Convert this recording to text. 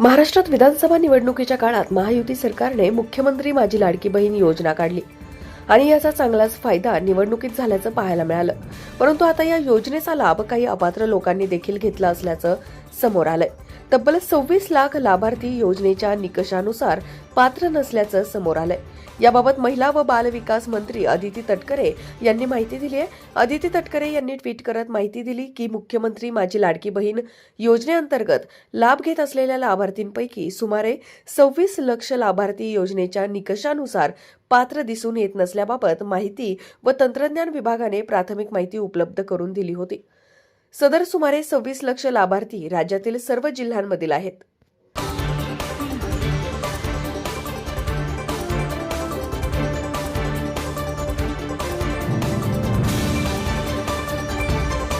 महाराष्ट्रात विधानसभा निवडणुकीच्या काळात महायुती सरकारने मुख्यमंत्री माझी लाडकी बहीण योजना काढली. आणि याचा चांगलाच फायदा निवडणुकीत झाल्याचं पाहायला मिळालं. परंतु आता या योजनेचा लाभ काही अपात्र लोकांनी देखील घेतला असल्याचं समोर आलंय. तब्बल सव्वीस लाख लाभार्थी योजनेच्या निकषानुसार पात्र नसल्याचं समोर आलंय. याबाबत महिला व बाल विकास मंत्री अदिती तटकरे यांनी माहिती दिली आहे. अदिती तटकरे यांनी ट्विट करत माहिती दिली की मुख्यमंत्री माझी लाडकी बहीण योजनेअंतर्गत लाभ घेत असलेल्या लाभार्थींपैकी सुमारे सव्वीस लक्ष लाभार्थी योजनेच्या निकषानुसार पात्र दिसून येत नसल्याबाबत माहिती व तंत्रज्ञान विभागाने प्राथमिक माहिती उपलब्ध करून दिली होती. सदर सुमारे सव्वीस लक्ष लाभार्थी राज्यातील सर्व जिल्ह्यांमधील आहेत.